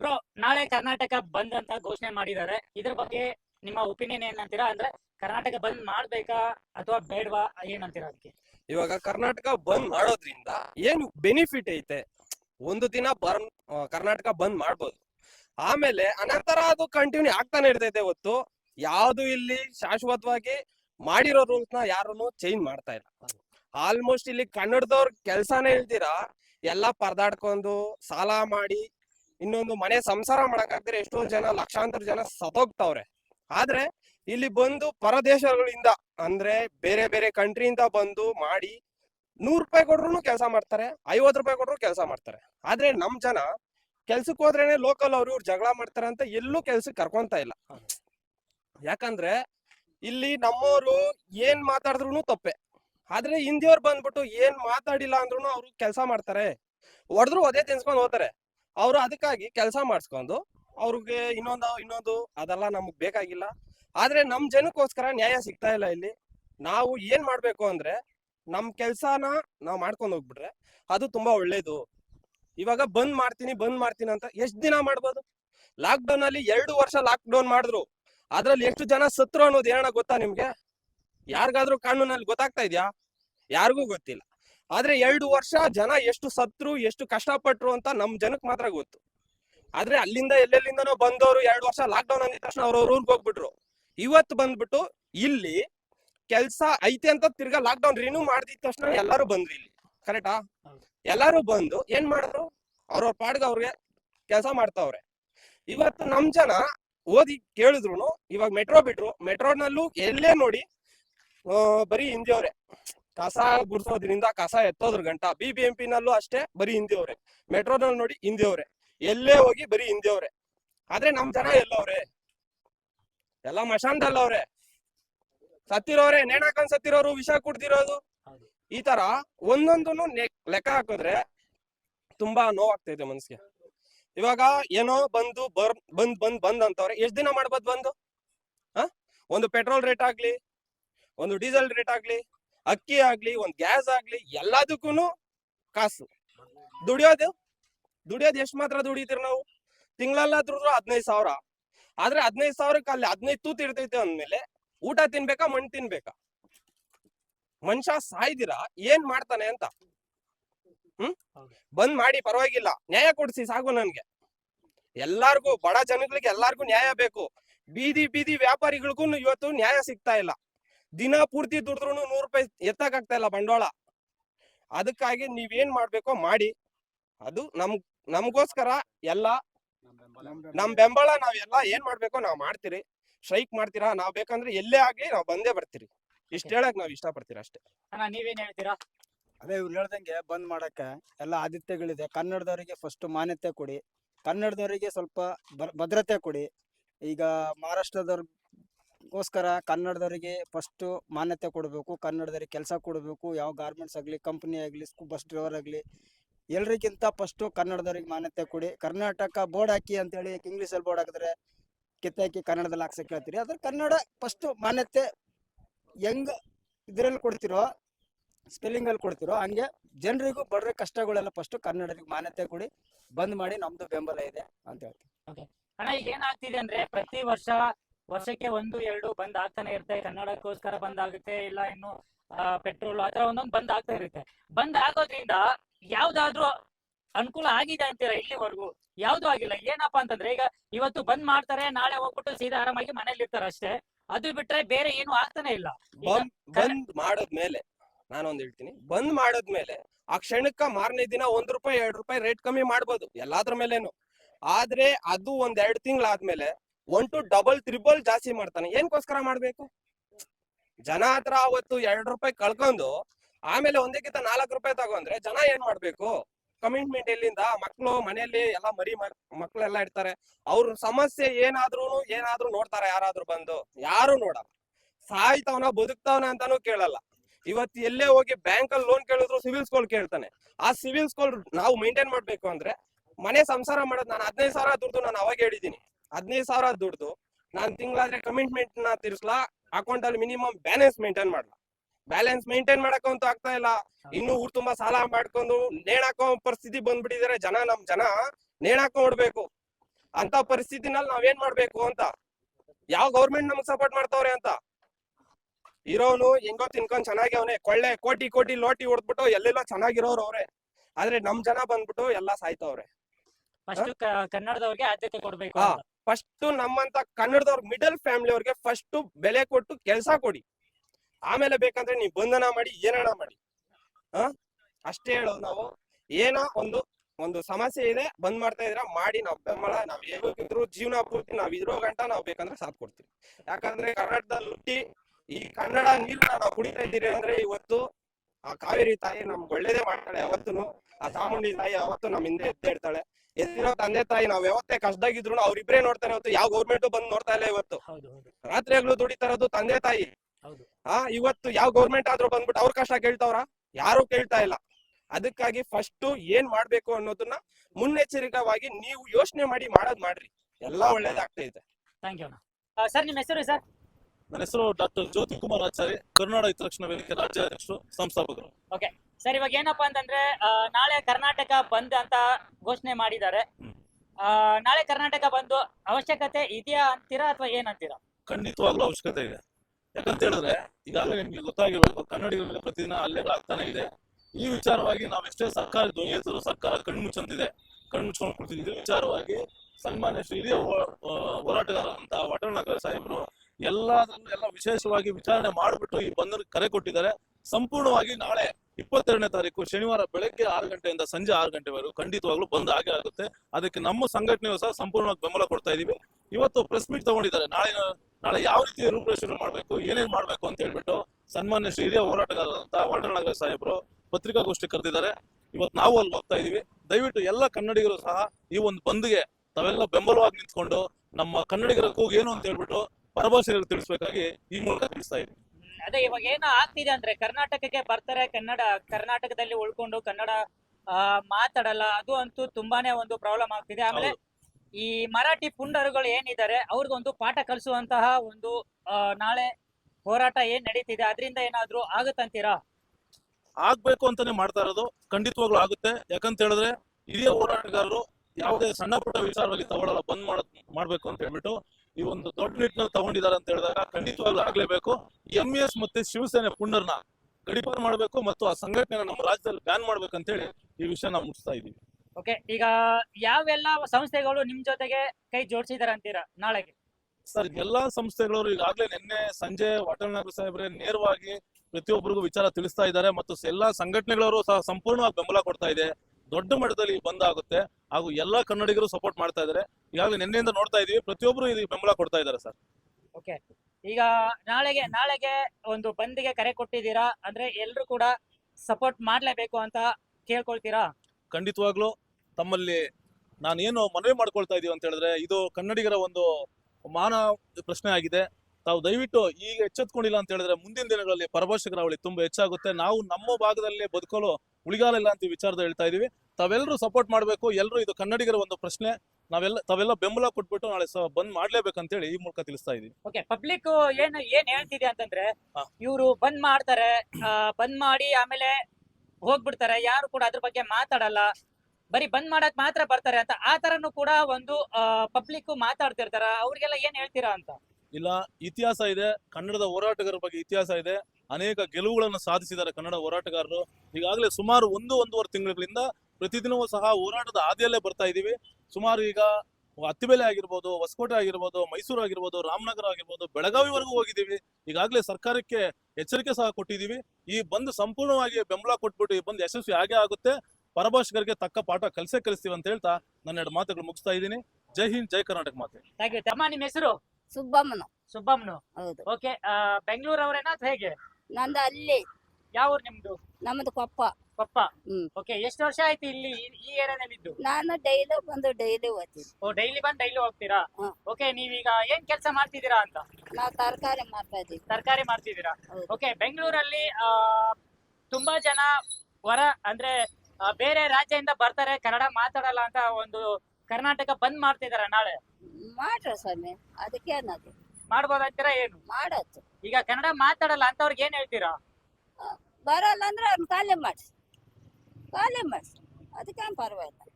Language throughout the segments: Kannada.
ಬ್ರೋ, ನಾಳೆ ಕರ್ನಾಟಕ ಬಂದ್ ಅಂತ ಘೋಷಣೆ ಮಾಡಿದ್ದಾರೆ. ಇದ್ರ ಬಗ್ಗೆ ನಿಮ್ಮ ಒಪಿನಿಯನ್ ಏನಂತೀರಾ? ಅಂದ್ರೆ ಕರ್ನಾಟಕ ಬಂದ್ ಮಾಡ್ಬೇಕಾ ಅಥವಾ ಬೇಡವಾ? ಏನಂತೀರಾ ಅದಕ್ಕೆ? ಇವಾಗ ಕರ್ನಾಟಕ ಬಂದ್ ಮಾಡೋದ್ರಿಂದ ಏನು ಬೆನಿಫಿಟ್ ಐತೆ? ಒಂದು ದಿನ ಬರ್ ಕರ್ನಾಟಕ ಬಂದ್ ಮಾಡ್ಬೋದು. ಆಮೇಲೆ ಅನಂತರ ಅದು ಕಂಟಿನ್ಯೂ ಆಗ್ತಾನೆ ಇರ್ತೈತೆ ಹೊತ್ತು. ಯಾವ್ದು ಇಲ್ಲಿ ಶಾಶ್ವತವಾಗಿ ಮಾಡಿರೋ ರೂಲ್ಸ್ನ ಯಾರು ಚೇಂಜ್ ಮಾಡ್ತಾ ಇಲ್ಲ. ಆಲ್ಮೋಸ್ಟ್ ಇಲ್ಲಿ ಕನ್ನಡದವ್ರ ಕೆಲ್ಸಾನೇ ಹೇಳ್ತೀರಾ? ಎಲ್ಲ ಪರದಾಡ್ಕೊಂಡು ಸಾಲ ಮಾಡಿ ಇನ್ನೊಂದು ಮನೆ ಸಂಸಾರ ಮಾಡಕ್ಕಾಗ್ತಾರೆ ಎಷ್ಟೋ ಜನ, ಲಕ್ಷಾಂತರ ಜನ ಸತೋಗ್ತಾವ್ರೆ ಆದ್ರೆ ಇಲ್ಲಿ ಬಂದು ಪರದೇಶಗಳಿಂದ ಅಂದ್ರೆ ಬೇರೆ ಬೇರೆ ಕಂಟ್ರಿಯಿಂದ ಬಂದು ಮಾಡಿ ನೂರ್ ರೂಪಾಯಿ ಕೊಟ್ರು ಕೆಲಸ ಮಾಡ್ತಾರೆ ಐವತ್ ರೂಪಾಯಿ ಕೊಟ್ರು ಕೆಲಸ ಮಾಡ್ತಾರೆ. ಆದ್ರೆ ನಮ್ ಜನ ಕೆಲ್ಸಕ್ಕೆ ಹೋದ್ರೇನೆ ಲೋಕಲ್ ಅವ್ರು ಇವ್ರು ಜಗಳ ಮಾಡ್ತಾರೆ ಅಂತ ಎಲ್ಲೂ ಕೆಲ್ಸಕ್ಕೆ ಕರ್ಕೊಂತ ಇಲ್ಲ. ಯಾಕಂದ್ರೆ ಇಲ್ಲಿ ನಮ್ಮವರು ಏನ್ ಮಾತಾಡಿದ್ರು ತಪ್ಪೆ. ಆದ್ರೆ ಹಿಂದಿಯವ್ರು ಬಂದ್ಬಿಟ್ಟು ಏನ್ ಮಾತಾಡಿಲ್ಲ ಅಂದ್ರೂ ಅವ್ರು ಕೆಲಸ ಮಾಡ್ತಾರೆ. ಹೊಡೆದ್ರು ಅದೇ ತಿನ್ಸ್ಕೊಂಡ್ ಹೋಗ್ತಾರೆ. ಅವ್ರು ಅದಕ್ಕಾಗಿ ಕೆಲಸ ಮಾಡಿಸ್ಕೊಂಡು ಅವ್ರಿಗೆ ಇನ್ನೊಂದು ಇನ್ನೊಂದು ಅದೆಲ್ಲ ನಮಗೆ ಬೇಕಾಗಿಲ್ಲ. ಆದ್ರೆ ನಮ್ ಜನಕ್ಕೋಸ್ಕರ ನ್ಯಾಯ ಸಿಗ್ತಾ ಇಲ್ಲ ಇಲ್ಲಿ. ನಾವು ಏನ್ ಮಾಡ್ಬೇಕು ಅಂದ್ರೆ ನಮ್ ಕೆಲ್ಸಾನ ನಾವ್ ಮಾಡ್ಕೊಂಡು ಹೋಗ್ಬಿಟ್ರೆ ಅದು ತುಂಬಾ ಒಳ್ಳೇದು. ಇವಾಗ ಬಂದ್ ಮಾಡ್ತೀನಿ ಬಂದ್ ಮಾಡ್ತೀನಿ ಅಂತ ಎಷ್ಟ್ ದಿನ ಮಾಡ್ಬೋದು? ಲಾಕ್ ಡೌನ್ ಅಲ್ಲಿ ಎರಡು ವರ್ಷ ಲಾಕ್ ಡೌನ್ ಮಾಡಿದ್ರು. ಅದ್ರಲ್ಲಿ ಎಷ್ಟು ಜನ ಸತ್ರು ಅನ್ನೋದು ಏನೋ ಗೊತ್ತಾ ನಿಮ್ಗೆ? ಯಾರಿಗಾದ್ರೂ ಕಾನೂನಲ್ಲಿ ಗೊತ್ತಾಗ್ತಾ ಇದ್ಯಾ? ಯಾರಿಗೂ ಗೊತ್ತಿಲ್ಲ. ಆದ್ರೆ ಎರಡು ವರ್ಷ ಜನ ಎಷ್ಟು ಸತ್ರು, ಎಷ್ಟು ಕಷ್ಟಪಟ್ರು ಅಂತ ನಮ್ ಜನಕ್ ಮಾತ್ರ ಗೊತ್ತು. ಆದ್ರೆ ಅಲ್ಲಿಂದ ಎಲ್ಲೆಲ್ಲಿಂದನೋ ಬಂದವರು ಎರಡು ವರ್ಷ ಲಾಕ್ ಡೌನ್ ಅಂದಿದ ತಕ್ಷಣ ಅವ್ರ ಊರ್ಗ್ ಹೋಗ್ಬಿಟ್ರು. ಇವತ್ತು ಬಂದ್ಬಿಟ್ಟು ಇಲ್ಲಿ ಕೆಲ್ಸ ಐತೆ ಅಂತ ತಿರ್ಗಾ ಲಾಕ್ ಡೌನ್ ರಿನ್ಯೂ ಮಾಡಿದ ತಕ್ಷಣ ಎಲ್ಲಾರು ಬಂದ್ರು ಇಲ್ಲಿ. ಕರೆಕ್ಟಾ. ಎಲ್ಲಾರು ಬಂದು ಏನ್ ಮಾಡಿದ್ರು? ಅವ್ರವ್ರ ಪಾಡ್ಗ ಅವ್ರಿಗೆ ಕೆಲಸ ಮಾಡ್ತಾವ್ರೆ. ಇವತ್ತು ನಮ್ ಜನ ಓದಿ ಕೇಳಿದ್ರು ಇವಾಗ ಮೆಟ್ರೋ ಬಿಟ್ರು. ಮೆಟ್ರೋನಲ್ಲೂ ಎಲ್ಲೇ ನೋಡಿ ಬರೀ ಹಿಂದಿಯವ್ರೆ. ಕಸ ಗುರ್ಸೋದ್ರಿಂದ ಕಸ ಎತ್ತೋದ್ರ ಗಂಟ. ಬಿ ಬಿ ಎಂ ಪಿ ನಲ್ಲೂ ಅಷ್ಟೇ ಬರೀ ಹಿಂದಿಯವ್ರೆ. ಮೆಟ್ರೋನಲ್ಲಿ ನೋಡಿ ಹಿಂದಿಯವ್ರೆ. ಎಲ್ಲೇ ಹೋಗಿ ಬರೀ ಹಿಂದಿಯವ್ರೆ. ಆದ್ರೆ ನಮ್ ಜನ ಎಲ್ಲವ್ರೆ? ಎಲ್ಲ ಮಶಾಂತಲ್ಲವ್ರೆ ಸತ್ತಿರೋರೆ ನೇಣ ಹಾಕೊಂಡ್ ಸತ್ತಿರೋರು ವಿಷ ಕುಡ್ದಿರೋದು. ಈ ತರ ಒಂದೊಂದನ್ನು ಲೆಕ್ಕ ಹಾಕಿದ್ರೆ ತುಂಬಾ ನೋವಾಗ್ತೈತೆ ಮನ್ಸಿಗೆ ಇವಾಗ ಏನೋ ಬಂದು ಬರ್ ಬಂದ್ ಬಂದ್ ಬಂದ್ ಅಂತವ್ರೆ. ಎಷ್ಟ್ ದಿನ ಮಾಡ್ಬೋದು ಬಂದು? ಹ? ಒಂದು ಪೆಟ್ರೋಲ್ ರೇಟ್ ಆಗ್ಲಿ ಒಂದು ಡೀಸೆಲ್ ರೇಟ್ ಆಗ್ಲಿ ಅಕ್ಕಿ ಆಗ್ಲಿ ಒಂದ್ ಗ್ಯಾಸ್ ಆಗ್ಲಿ ಎಲ್ಲದಕ್ಕೂನು ಕಾಸು. ದುಡಿಯೋದು ದುಡಿಯೋದು ಎಷ್ಟ್ ಮಾತ್ರ ದುಡಿತೀರಿ ನಾವು? ತಿಂಗಳಲ್ಲಾದ್ರೂ ದುಡಿದ್ರು ಹದಿನೈದು ಸಾವಿರ. ಆದ್ರೆ ಹದಿನೈದು ಸಾವಿರಕ್ಕೆ ಅಲ್ಲಿ ಹದಿನೈದು ತೂತ್ ಇರ್ತೈತೆ ಅಂದ್ಮೇಲೆ ಊಟ ತಿನ್ಬೇಕಾ ಮಣ್ಣು ತಿನ್ಬೇಕಾ? ಮನುಷ್ಯ ಸಾಯ್ದಿರಾ ಏನ್ ಮಾಡ್ತಾನೆ ಅಂತ? ಹ್ಮ್. ಬಂದ್ ಮಾಡಿ ಪರವಾಗಿಲ್ಲ. ನ್ಯಾಯ ಕೊಡ್ಸಿ ಸಾಕು ನನ್ಗೆ. ಎಲ್ಲಾರ್ಗೂ ಬಡ ಜನಗಳಿಗೆ ಎಲ್ಲಾರ್ಗು ನ್ಯಾಯ ಬೇಕು. ಬೀದಿ ಬೀದಿ ವ್ಯಾಪಾರಿಗಳಿಗೂ ಇವತ್ತು ನ್ಯಾಯ ಸಿಗ್ತಾ ಇಲ್ಲ. ದಿನ ಪೂರ್ತಿ ದುಡಿದ್ರು ನೂರು ರೂಪಾಯಿ ಎತ್ತಕ್ ಆಗ್ತಾ ಇಲ್ಲ ಬಂಡವಾಳ. ಅದಕ್ಕಾಗಿ ನೀವೇನ್ ಮಾಡ್ಬೇಕೋ ಮಾಡಿ. ಅದು ನಮ್ ನಮ್ಗೋಸ್ಕರ ಎಲ್ಲ ನಮ್ ಬೆಂಬಲ ನಾವೆಲ್ಲ ಏನ್ ಮಾಡ್ಬೇಕೋ ನಾವ್ ಮಾಡ್ತೀರಿ. ಸ್ಟ್ರೈಕ್ ಮಾಡ್ತೀರಾ? ನಾವ್ ಬೇಕಂದ್ರೆ ಎಲ್ಲೇ ಆಗ್ಲಿ ನಾವ್ ಬಂದೇ ಬರ್ತೀರಿ. ಇಷ್ಟ ಹೇಳಕ್ ನಾವ್ ಇಷ್ಟ ಪಡ್ತೀರಾ ಅಷ್ಟೇ. ಅಣ್ಣ ನೀವೇನ್ ಹೇಳ್ತೀರಾ? ಅದೇ ಇವ್ರು ಹೇಳ್ದಂಗೆ ಬಂದ್ ಮಾಡಕ್ಕೆ ಎಲ್ಲ ಆದಿತ್ಯಗಳಿದೆ. ಕನ್ನಡದವರಿಗೆ ಫಸ್ಟ್ ಮಾನ್ಯತೆ ಕೊಡಿ. ಕನ್ನಡದವರಿಗೆ ಸ್ವಲ್ಪ ಭದ್ರತೆ ಕೊಡಿ. ಈಗ ಮಹಾರಾಷ್ಟ್ರದವ್ರಿಗೋಸ್ಕರ ಕನ್ನಡದವರಿಗೆ ಫಸ್ಟು ಮಾನ್ಯತೆ ಕೊಡಬೇಕು, ಕನ್ನಡದವರಿಗೆ ಕೆಲಸ ಕೊಡಬೇಕು, ಯಾವ ಗಾರ್ಮೆಂಟ್ಸ್ ಆಗಲಿ, ಕಂಪ್ನಿ ಆಗಲಿ ಬಸ್ ಡ್ರೈವರ್ ಆಗಲಿ. ಎಲ್ರಿಗಿಂತ ಫಸ್ಟು ಕನ್ನಡದವ್ರಿಗೆ ಮಾನ್ಯತೆ ಕೊಡಿ. ಕರ್ನಾಟಕ ಬೋರ್ಡ್ ಹಾಕಿ ಅಂತೇಳಿ ಇಂಗ್ಲೀಷಲ್ಲಿ ಬೋರ್ಡ್ ಹಾಕಿದ್ರೆ ಕಿತ್ತಾಕಿ ಕನ್ನಡದಲ್ಲಿ ಹಾಕ್ಸಕ್ಕೆ ಹೇಳ್ತೀರಿ. ಅದ್ರ ಕನ್ನಡ ಫಸ್ಟು ಮಾನ್ಯತೆ ಹೆಂಗ್ ಇದ್ರಲ್ಲಿ ಕೊಡ್ತಿರೋ ಸ್ಪೆಲ್ಲಿಂಗ್ ಅಲ್ಲಿ ಕೊಡ್ತಿರೋ, ಹಂಗೆ ಜನರಿಗೂ ಬಡ್ರೆ ಕಷ್ಟಗಳೆಲ್ಲ ಫಸ್ಟ್ ಕನ್ನಡರಿಗೆ ಮಾನ್ಯತೆ ಕೊಡಿ. ಬಂದ್ ಮಾಡಿ ನಮ್ದು ಬೆಂಬಲ ಇದೆ ಅಂತ ಹೇಳ್ತೀನಿ ಅಣ್ಣ, ಈಗ ಏನಾಗ್ತಿದೆ ಅಂದ್ರೆ ಪ್ರತಿ ವರ್ಷ ವರ್ಷಕ್ಕೆ ಒಂದು ಎರಡು ಬಂದ್ ಆಗ್ತಾನೆ ಇರುತ್ತೆ. ಕನ್ನಡಕ್ಕೋಸ್ಕರ ಬಂದ್ ಆಗುತ್ತೆ ಇಲ್ಲ ಇನ್ನು ಪೆಟ್ರೋಲ್ ಆತರ ಒಂದೊಂದು ಬಂದ್ ಆಗ್ತಾ ಇರುತ್ತೆ. ಬಂದ್ ಆಗೋದ್ರಿಂದ ಯಾವ್ದಾದ್ರು ಅನುಕೂಲ ಆಗಿದೆ ಅಂತೀರಾ ಇಲ್ಲಿವರೆಗೂ? ಯಾವ್ದು ಆಗಿಲ್ಲ. ಏನಪ್ಪಾ ಅಂತಂದ್ರೆ ಈಗ ಇವತ್ತು ಬಂದ್ ಮಾಡ್ತಾರೆ ನಾಳೆ ಹೋಗ್ಬಿಟ್ಟು ಸೀದಾ ಆರಾಮಾಗಿ ಮನೇಲಿ ಇರ್ತಾರೆ ಅಷ್ಟೇ. ಅದು ಬಿಟ್ರೆ ಬೇರೆ ಏನು ಆಗ್ತಾನೆ ಇಲ್ಲ. ಬಂದ್ ಮಾಡದ್ಮೇಲೆ ನಾನೊಂದ್ ಹೇಳ್ತೀನಿ. ಬಂದ್ ಮಾಡದ್ಮೇಲೆ ಆ ಕ್ಷಣಕ್ಕ ಮಾರನೇ ದಿನ ಒಂದ್ ರೂಪಾಯಿ ಎರಡ್ ರೂಪಾಯಿ ರೇಟ್ ಕಮ್ಮಿ ಮಾಡ್ಬೋದು ಎಲ್ಲಾದ್ರ ಮೇಲೇನು. ಆದ್ರೆ ಅದು ಒಂದ್ ಎರಡ್ ತಿಂಗಳಾದ್ಮೇಲೆ ಒನ್ ಟು ಡಬಲ್ ತ್ರಿಬಲ್ ಜಾಸ್ತಿ ಮಾಡ್ತಾನೆ. ಏನ್ಕೋಸ್ಕರ ಮಾಡ್ಬೇಕು? ಜನ ಹತ್ರ ಅವತ್ತು ಎರಡ್ ರೂಪಾಯಿ ಕಳ್ಕೊಂಡು ಆಮೇಲೆ ಒಂದಕ್ಕಿಂತ ನಾಲ್ಕು ರೂಪಾಯಿ ತಗೊಂಡ್ರೆ ಜನ ಏನ್ ಮಾಡ್ಬೇಕು? ಕಮಿಟ್ಮೆಂಟ್ ಎಲ್ಲಿಂದ? ಮಕ್ಳು ಮನೆಯಲ್ಲಿ ಎಲ್ಲ ಮರಿ ಮಕ್ಳೆಲ್ಲ ಇರ್ತಾರೆ. ಅವ್ರ ಸಮಸ್ಯೆ ಏನಾದ್ರೂ ಏನಾದ್ರೂ ನೋಡ್ತಾರ ಯಾರಾದ್ರೂ ಬಂದು. ಯಾರು ನೋಡಲ್ಲ. ಸಾಯ್ತವನ, ಬದುಕ್ತವನ ಅಂತಾನು ಕೇಳಲ್ಲ. ಇವತ್ತು ಎಲ್ಲೇ ಹೋಗಿ ಬ್ಯಾಂಕ್ ಅಲ್ಲಿ ಲೋನ್ ಕೇಳಿದ್ರು ಸಿವಿಲ್ ಸ್ಕೋರ್ ಕೇಳ್ತಾನೆ. ಆ ಸಿವಿಲ್ ಸ್ಕೋರ್ ನಾವು ಮೇಂಟೈನ್ ಮಾಡ್ಬೇಕು ಅಂದ್ರೆ ಮನೆ ಸಂಸಾರ ಮಾಡೋದು ನಾನು ಹದಿನೈದು ಸಾವಿರ ದುಡ್ಡು ನಾನು ಅವಾಗ ಹೇಳಿದೀನಿ ಹದಿನೈದು ಸಾವಿರ ದುಡ್ದು ನಾನು ತಿಂಗಳಾದ್ರೆ ಕಮಿಟ್ಮೆಂಟ್ನ ತಿರ್ಸ್ಲಾ ಅಕೌಂಟ್ ಅಲ್ಲಿ ಮಿನಿಮಮ್ ಬ್ಯಾಲೆನ್ಸ್ ಮೇಂಟೈನ್ ಮಾಡ್ಲಾ. ಬ್ಯಾಲೆನ್ಸ್ ಮೇಂಟೈನ್ ಮಾಡಕ್ಕಂತೂ ಆಗ್ತಾ ಇಲ್ಲ. ಇನ್ನು ಊರ್ ತುಂಬಾ ಸಾಲ ಮಾಡ್ಕೊಂಡು ನೇಣಾಕೋ ಪರಿಸ್ಥಿತಿ ಬಂದ್ಬಿಟ್ಟಿದ್ರೆ ಜನ ನಮ್ ಜನ. ನೇಣಾಕೊಂಡ್ಬಿಡ್ಬೇಕು ಅಂತ ಪರಿಸ್ಥಿತಿನಲ್ಲಿ ನಾವೇನ್ ಮಾಡ್ಬೇಕು ಅಂತ? ಯಾವ ಗೌರ್ಮೆಂಟ್ ನಮಗ್ ಸಪೋರ್ಟ್ ಮಾಡ್ತಾವ್ರೆ ಅಂತ? ಇರೋನು ಹೆಂಗೋ ತಿನ್ಕೊಂಡ್ ಚೆನ್ನಾಗಿ ಅವನೇ. ಕೊಳ್ಳೆ ಕೋಟಿ ಕೋಟಿ ಲೋಟಿ ಹೊಡ್ದ್ಬಿಟ್ಟು ಎಲ್ಲೆಲ್ಲೋ ಚೆನ್ನಾಗಿರೋರು ಅವ್ರೆ. ಆದ್ರೆ ನಮ್ ಜನ ಬಂದ್ಬಿಟ್ಟು ಎಲ್ಲಾ ಸಾಯ್ತಾವ್ರೆ. ಕನ್ನಡದವ್ರಿಗೆ ಆದ್ಯತೆ ಕೊಡ್ಬೇಕು. ಫಸ್ಟ್ ನಮ್ಮಂತ ಕನ್ನಡದವ್ರ ಮಿಡಲ್ ಫ್ಯಾಮಿಲಿ ಅವ್ರಿಗೆ ಫಸ್ಟ್ ಬೆಲೆ ಕೊಟ್ಟು ಕೆಲಸ ಕೊಡಿ. ಆಮೇಲೆ ಬೇಕಂದ್ರೆ ನೀವು ಬಂಧನ ಮಾಡಿ ಏನಣ ಮಾಡಿ. ಹ? ಅಷ್ಟೇ ಹೇಳೋದು ನಾವು. ಏನ ಒಂದು ಒಂದು ಸಮಸ್ಯೆ ಇದೆ, ಬಂದ್ ಮಾಡ್ತಾ ಇದ್ರ ಮಾಡಿ ನಾವ್ ಬೆಂಬಲ, ನಾವ್ ಹೇಗಿದ್ರು ಜೀವನ ಪೂರ್ತಿ ನಾವ್ ಇದ್ರೋ ಗಂಟ ನಾವ್ ಬೇಕಂದ್ರೆ ಸಾಥ್ ಕೊಡ್ತೀವಿ. ಯಾಕಂದ್ರೆ ಕನ್ನಡದಲ್ಲಿ ಹುಟ್ಟಿ, ಈ ಕನ್ನಡ ನೀರನ್ನ ನಾವು ಕುಡಿತಾ ಇದ್ದೀರಿ ಅಂದ್ರೆ ಇವತ್ತು ಆ ಕಾವೇರಿ ತಾಯಿ ನಮ್ಗೆ ಒಳ್ಳೇದೇ ಮಾಡ್ತಾಳೆ ಯಾವತ್ತೂ ಆ ಚಾಮುಂಡಿ ತಾಯಿ ಯಾವತ್ತು ನಮ್ ಹಿಂದೆ ಎದ್ದೇ ಇರ್ತಾಳೆ. ಎದ್ದಿರೋ ತಂದೆ ತಾಯಿ ನಾವ್ ಯಾವತ್ತೇ ಕಷ್ಟದಾಗಿದ್ರು ಅವ್ರಿಬ್ರೇ ನೋಡ್ತಾರೆ ಇವತ್ತು ಯಾವ ಗೌರ್ಮೆಂಟ್ ಬಂದ್ ನೋಡ್ತಾ ಇಲ್ಲ ಇವತ್ತು. ರಾತ್ರಿ ಹಗಲು ದುಡಿತಾ ಇರೋದು ತಂದೆ ತಾಯಿ. ಹೌದು. ಆ ಇವತ್ತು ಯಾವ ಗೌರ್ಮೆಂಟ್ ಆದ್ರೂ ಬಂದ್ಬಿಟ್ಟು ಅವ್ರ ಕಷ್ಟ ಕೇಳ್ತಾವ್ರ? ಯಾರು ಕೇಳ್ತಾ ಇಲ್ಲ. ಅದಕ್ಕಾಗಿ ಫಸ್ಟ್ ಏನ್ ಮಾಡ್ಬೇಕು ಅನ್ನೋದನ್ನ ಮುನ್ನೆಚ್ಚರಿಕವಾಗಿ ನೀವು ಯೋಚನೆ ಮಾಡಿ ಮಾಡೋದ್ ಮಾಡ್ರಿ. ಎಲ್ಲಾ ಒಳ್ಳೇದಾಗ್ತೈತೆ. ಥ್ಯಾಂಕ್ ಯು ಸರ್ ನಿಮ್ಮ ಹೆಸರು ಸರ್? ನನ್ನ ಹೆಸರು ಡಾಕ್ಟರ್ ಜ್ಯೋತಿ ಕುಮಾರ್ ಆಚಾರ್ಯ ಕರ್ನಾಟಕ ಹಿತರಕ್ಷಣಾ ವೇದಿಕೆ ರಾಜ್ಯಾಧ್ಯಕ್ಷರು ಸಂಸ್ಥಾಪಕರು. ಸರ್ ಇವಾಗ ಏನಪ್ಪಾ ಅಂತಂದ್ರೆ ಆ, ನಾಳೆ ಕರ್ನಾಟಕ ಬಂದ್ ಅಂತ ಘೋಷಣೆ ಮಾಡಿದ್ದಾರೆ. ಆ, ನಾಳೆ ಕರ್ನಾಟಕ ಬಂದು ಅವಶ್ಯಕತೆ ಇದೆಯಾ ಅಂತೀರಾ ಅಥವಾ ಏನಂತೀರಾ ಖಂಡಿತವಾಗ್ಲೂ ಅವಶ್ಯಕತೆ ಇದೆ. ಯಾಕಂತ ಹೇಳಿದ್ರೆ ಈಗಾಗಲೇ ನಿಮ್ಗೆ ಗೊತ್ತಾಗಿರ್ಬೇಕು ಕನ್ನಡಿಗರ ಮೇಲೆ ಪ್ರತಿದಿನ ಹಲ್ಲೆಗಳಾಗ್ತಾನೆ ಇದೆ. ಈ ವಿಚಾರವಾಗಿ ನಾವೆಷ್ಟೇ ಸರ್ಕಾರ ಧ್ವನಿ ಎತ್ತರೂ ಸರ್ಕಾರ ಕಣ್ಮುಚ್ಚಂತಿದೆ. ಕಣ್ಮುಚ್ಕೊಂಡು ಕೂತಿದೆ ಇದೇ ವಿಚಾರವಾಗಿ ಸನ್ಮಾನ್ಯ ಶ್ರೀ ಹಿರಿಯ ಹೋರಾಟಗಾರ ಅಂತ ವಟನಗರ ಸಾಹೇಬರು ಎಲ್ಲದರಲ್ಲೂ ಎಲ್ಲ ವಿಶೇಷವಾಗಿ ವಿಚಾರಣೆ ಮಾಡಿಬಿಟ್ಟು ಈ ಬಂಧನಕ್ಕೆ ಕರೆ ಕೊಟ್ಟಿದ್ದಾರೆ. ಸಂಪೂರ್ಣವಾಗಿ ನಾಳೆ ಇಪ್ಪತ್ತೆರಡನೇ ತಾರೀಕು ಶನಿವಾರ ಬೆಳಗ್ಗೆ ಆರು ಗಂಟೆಯಿಂದ ಸಂಜೆ ಆರು ಗಂಟೆವರೆಗೂ ಖಂಡಿತವಾಗ್ಲೂ ಬಂದ್ ಆಗೇ ಆಗುತ್ತೆ. ಅದಕ್ಕೆ ನಮ್ಮ ಸಂಘಟನೆಯು ಸಹ ಸಂಪೂರ್ಣವಾಗಿ ಬೆಂಬಲ ಕೊಡ್ತಾ ಇದೀವಿ. ಇವತ್ತು ಪ್ರೆಸ್ ಮೀಟ್ ತಗೊಂಡಿದ್ದಾರೆ. ನಾಳೆ ನಾಳೆ ಯಾವ ರೀತಿ ರೂಪರೇಷಣೆ ಮಾಡಬೇಕು, ಏನೇನ್ ಮಾಡ್ಬೇಕು ಅಂತ ಹೇಳ್ಬಿಟ್ಟು ಸನ್ಮಾನ್ಯ ಶ್ರೀ ಹಿರಿಯ ಹೋರಾಟಗಾರರಂತ ವಾಟನಗರ ಸಾಹೇಬರು ಪತ್ರಿಕಾಗೋಷ್ಠಿ ಕರೆದಿದ್ದಾರೆ. ಇವತ್ತು ನಾವು ಅಲ್ಲಿ ಹೋಗ್ತಾ ಇದೀವಿ. ದಯವಿಟ್ಟು ಎಲ್ಲ ಕನ್ನಡಿಗರು ಸಹ ಈ ಒಂದು ಬಂದ್ಗೆ ತಾವೆಲ್ಲ ಬೆಂಬಲವಾಗಿ ನಿಂತ್ಕೊಂಡು ನಮ್ಮ ಕನ್ನಡಿಗರ ಕೂಗು ಏನು ಅಂತ ಹೇಳ್ಬಿಟ್ಟು ಪರಭಾಷೆಗಳು ತಿಳಿಸಬೇಕಾಗಿ ಈ ಮೂಲಕ ತಿಳಿಸ್ತಾ ಇದೆ ಅದೇ ಇವಾಗ ಏನೋ ಆಗ್ತಿದೆ ಅಂದ್ರೆ ಕರ್ನಾಟಕಕ್ಕೆ ಬರ್ತಾರೆ ಕನ್ನಡ ಕರ್ನಾಟಕದಲ್ಲಿ ಉಳ್ಕೊಂಡು ಕನ್ನಡ ಆ, ಮಾತಾಡಲ್ಲ ಅದು ಅಂತೂ ತುಂಬಾನೇ ಒಂದು ಪ್ರಾಬ್ಲಮ್ ಆಗ್ತಿದೆ. ಆಮೇಲೆ ಈ ಮರಾಠಿ ಪುಂಡರುಗಳು ಏನಿದ್ದಾರೆ ಅವ್ರಿಗೊಂದು ಪಾಠ ಕಲಿಸುವಂತಹ ಒಂದು ನಾಳೆ ಹೋರಾಟ ಏನ್ ನಡೀತಿದೆ ಅದರಿಂದ ಏನಾದ್ರೂ ಆಗುತ್ತಂತೀರಾ ಆಗ್ಬೇಕು ಅಂತಾನೆ ಮಾಡ್ತಾ ಇರೋದು. ಖಂಡಿತವಾಗ್ಲೂ ಆಗುತ್ತೆ. ಯಾಕಂತ ಹೇಳಿದ್ರೆ ಹಿರಿಯ ಹೋರಾಟಗಾರರು ಯಾವುದೇ ಸಣ್ಣ ಪುಟ್ಟ ವಿಚಾರವಾಗಿ ತಗೊಳ್ಳಲ್ಲ ಬಂದ್ ಮಾಡ ಮಾಡ್ಬೇಕು ಅಂತ ಹೇಳ್ಬಿಟ್ಟು ಈ ಒಂದು ನಿಟ್ಟಿನಲ್ಲಿ ತಗೊಂಡಿದ್ದಾರೆ ಅಂತ ಹೇಳಿದಾಗ ಖಂಡಿತವಾಗ್ಲೂ ಆಗ್ಲೇಬೇಕು. ಎಂ ಎಸ್ ಮತ್ತೆ ಶಿವಸೇನೆ ಪುಂಡರ್ನ ಗಡಿಪಾರ ಮಾಡಬೇಕು ಮತ್ತು ಆ ಸಂಘಟನೆ ನಮ್ಮ ರಾಜ್ಯದಲ್ಲಿ ಬ್ಯಾನ್ ಮಾಡ್ಬೇಕಂತ ಹೇಳಿ ಈ ವಿಷಯ ನಾವು ಮುಟ್ಟಿಸ್ತಾ ಇದೀವಿ ಓಕೆ ಈಗ ಯಾವೆಲ್ಲ ಸಂಸ್ಥೆಗಳು ನಿಮ್ ಜೊತೆಗೆ ಕೈ ಜೋಡಿಸಿದಾರೆ ಅಂತೀರಾ ನಾಳೆಗೆ? ಸರ್ ಎಲ್ಲಾ ಸಂಸ್ಥೆಗಳವರು ಈಗಾಗಲೇ ನಿನ್ನೆ ಸಂಜೆ ವಾಟಾಳ್ ಸಾಹೇಬ್ರೆ ನೇರವಾಗಿ ಪ್ರತಿಯೊಬ್ಬರಿಗೂ ವಿಚಾರ ತಿಳಿಸ್ತಾ ಇದ್ದಾರೆ ಮತ್ತು ಎಲ್ಲಾ ಸಂಘಟನೆಗಳವರು ಸಹ ಸಂಪೂರ್ಣವಾಗಿ ಬೆಂಬಲ ಕೊಡ್ತಾ ಇದೆ. ದೊಡ್ಡ ಮಟ್ಟದಲ್ಲಿ ಬಂದ್ ಆಗುತ್ತೆ ಹಾಗೂ ಎಲ್ಲಾ ಕನ್ನಡಿಗರು ಸಪೋರ್ಟ್ ಮಾಡ್ತಾ ಇದ್ದಾರೆ. ಈಗಾಗಲೇ ನಿನ್ನೆಯಿಂದ ನೋಡ್ತಾ ಇದೀವಿ ಪ್ರತಿಯೊಬ್ಬರು ಇದಕ್ಕೆ ಬೆಂಬಲ ಕೊಡ್ತಾ ಇದ್ದಾರೆ ಸರ್. ಓಕೆ ಈಗ ನಾಳೆಗೆ ನಾಳೆಗೆ ಒಂದು ಬಂದಿಗೆ ಕರೆ ಕೊಟ್ಟಿದ್ದೀರಾ? ಅಂದ್ರೆ ಎಲ್ಲರೂ ಕೂಡ ಸಪೋರ್ಟ್ ಮಾಡ್ಲೇಬೇಕು ಅಂತ ಕೇಳ್ಕೊಳ್ತೀರಾ? ಖಂಡಿತವಾಗ್ಲೂ ತಮ್ಮಲ್ಲಿ ನಾನೇನು ಮನವಿ ಮಾಡ್ಕೊಳ್ತಾ ಇದೀವಿ ಅಂತ ಹೇಳಿದ್ರೆ ಇದು ಕನ್ನಡಿಗರ ಒಂದು ಮಾನ ಪ್ರಶ್ನೆ ಆಗಿದೆ. ತಾವು ದಯವಿಟ್ಟು ಈಗ ಎಚ್ಚೆತ್ಕೊಂಡಿಲ್ಲ ಅಂತ ಹೇಳಿದ್ರೆ ಮುಂದಿನ ದಿನಗಳಲ್ಲಿ ಪರಭಾಷೆ ಕರಾವಳಿ ತುಂಬಾ ಹೆಚ್ಚಾಗುತ್ತೆ. ನಾವು ನಮ್ಮ ಭಾಗದಲ್ಲೇ ಬದುಕಲು ಉಳಿಗಾಲ ಇಲ್ಲ ಅಂತ ವಿಚಾರದ ಹೇಳ್ತಾ ಇದೀವಿ. ತಾವೆಲ್ಲರೂ ಸಪೋರ್ಟ್ ಮಾಡಬೇಕು ಎಲ್ಲರೂ ಇದು ಕನ್ನಡಿಗರ ಒಂದು ಪ್ರಶ್ನೆ. ನಾವೆಲ್ಲ ತಾವೆಲ್ಲ ಬೆಂಬಲ ಕೊಟ್ಬಿಟ್ಟು ನಾಳೆ ಮಾಡ್ಲೇಬೇಕು ಬಂದ್ ಮಾಡ್ಲೇಬೇಕಂತೇಳಿ ಈ ಮೂಲಕ ತಿಳಿಸ್ತಾ ಇದೀವಿ. ಓಕೆ ಪಬ್ಲಿಕ್ ಏನ್ ಏನ್ ಹೇಳ್ತಿದೆ ಅಂತಂದ್ರೆ. ಇವರು ಬಂದ್ ಮಾಡ್ತಾರೆ ಬಂದ್ ಮಾಡಿ ಆಮೇಲೆ ಹೋಗ್ಬಿಡ್ತಾರೆ ಯಾರು ಕೂಡ ಅದ್ರ ಬಗ್ಗೆ ಮಾತಾಡಲ್ಲ. ಬರೀ ಬಂದ್ ಮಾಡಕ್ ಮಾತ್ರ ಬರ್ತಾರೆ ಅಂತ ಆ ತರನು ಕೂಡ ಒಂದು ಪಬ್ಲಿಕ್ ಮಾತಾಡ್ತಿರ್ತಾರ. ಅವ್ರಿಗೆಲ್ಲ ಏನ್ ಹೇಳ್ತೀರಾ ಅಂತ? ಇಲ್ಲ, ಇತಿಹಾಸ ಇದೆ. ಕನ್ನಡದ ಹೋರಾಟಗಾರರ ಬಗ್ಗೆ ಇತಿಹಾಸ ಇದೆ. ಅನೇಕ ಗೆಲುವುಗಳನ್ನು ಸಾಧಿಸಿದ್ದಾರೆ ಕನ್ನಡ ಹೋರಾಟಗಾರರು. ಈಗಾಗಲೇ ಸುಮಾರು ಒಂದು, ಒಂದೂವರೆ ತಿಂಗಳಿಂದ ಪ್ರತಿದಿನವೂ ಸಹ ಹೋರಾಟದ ಹಾದಿಯಲ್ಲೇ ಬರ್ತಾ ಇದ್ದೀವಿ. ಸುಮಾರು ಈಗ ಅತ್ತಿಬೆಲೆ ಆಗಿರ್ಬೋದು, ಹೊಸಕೋಟೆ ಆಗಿರ್ಬೋದು, ಮೈಸೂರು ಆಗಿರ್ಬೋದು, ರಾಮನಗರ ಆಗಿರ್ಬೋದು, ಬೆಳಗಾವಿವರೆಗೂ ಹೋಗಿದ್ದೀವಿ. ಈಗಾಗಲೇ ಸರ್ಕಾರಕ್ಕೆ ಎಚ್ಚರಿಕೆ ಸಹ ಕೊಟ್ಟಿದ್ದೀವಿ. ಈ ಬಂದ್ ಸಂಪೂರ್ಣವಾಗಿ ಬೆಂಬಲ ಕೊಟ್ಬಿಟ್ಟು, ಈ ಬಂದ್ ಯಶಸ್ವಿ ಹಾಗೆ ಆಗುತ್ತೆ. ಪರಭಾಷಕರಿಗೆ ತಕ್ಕ ಪಾಠ ಕಲಿಸೇ ಕಲಿಸ್ತೀವಿ ಅಂತ ಹೇಳ್ತಾ ನನ್ನ ಎರಡು ಮಾತುಗಳು ಮುಗಿಸ್ತಾ ಇದ್ದೀನಿ. ಜೈ ಹಿಂದ್, ಜೈ ಕರ್ನಾಟಕ ಮಾತೆ. ಹೆಸರು? ಸುಬ್ಬಮ್ಮನ. ಸುಬ್ಬಮ್ಮನು. ಹೌದು. ಓಕೆ ಬೆಂಗಳೂರು ಅವರೇನಾ ಅಥವಾ ಹೇಗೆ? ನಂದು ಅಲ್ಲಿ. ಯಾವ ಊರು ನಿಮ್ದು? ನಮ್ದು ಕೊಪ್ಪ. ಕೊಪ್ಪ? ಹ್ಮ್. ಓಕೆ ಎಷ್ಟು ವರ್ಷ ಆಯ್ತು ಇಲ್ಲಿ ಈ- ಈ ಏರಿಯಾದಲ್ಲಿ ಇದ್ದು? ನಾನು ಡೈಲಿ ಬಂದು ಡೈಲಿ ಓದ್ತೀನಿ. ಓ ಡೈಲಿ ಬಂದು ಡೈಲಿ ಹೋಗ್ತೀರಾ? ಹ್ಮ್. ಓಕೆ ನೀವೀಗ ಏನ್ ಕೆಲಸ ಮಾಡ್ತಿದ್ದೀರಾ ಅಂತ? ನಾವು ತರಕಾರಿ ಮಾಡ್ತಾ ಇದ್ದೀವಿ. ತರಕಾರಿ ಮಾಡ್ತಿದ್ದೀರಾ ಹೌದು. ಓಕೆ ಬೆಂಗಳೂರಲ್ಲಿ ಆ, ತುಂಬಾ ಜನ ಹೊರ ಅಂದ್ರೆ ಆ, ಬೇರೆ ರಾಜ್ಯದಿಂದ ಬರ್ತಾರೆ ಕನ್ನಡ ಮಾತಾಡಲ್ಲ ಅಂತ ಒಂದು ಕರ್ನಾಟಕ ಬಂದ್ ಮಾಡ್ತಿದಾರ ನಾಳೆ. ಮಾಡ್ರ ಸ್ವಾಮಿ ಅದಕ್ಕೇನದು ಮಾಡ್ಬೋದಂತೀರಾ ಏನು? ಮಾಡತ್ತು ಈಗ ಕನ್ನಡ ಮಾತಾಡಲ್ಲ ಅಂತವ್ರಿಗೆ ಏನ್ ಹೇಳ್ತೀರಾ? ಬರಲ್ಲ ಅಂದ್ರೆ ಅವ್ರನ್ನ ಖಾಲಿ ಮಾಡಿಸಿ. ಖಾಲಿ ಮಾಡಿಸಿ. ಅದಕ್ಕೇನು ಪರವಾಗಿಲ್ಲ.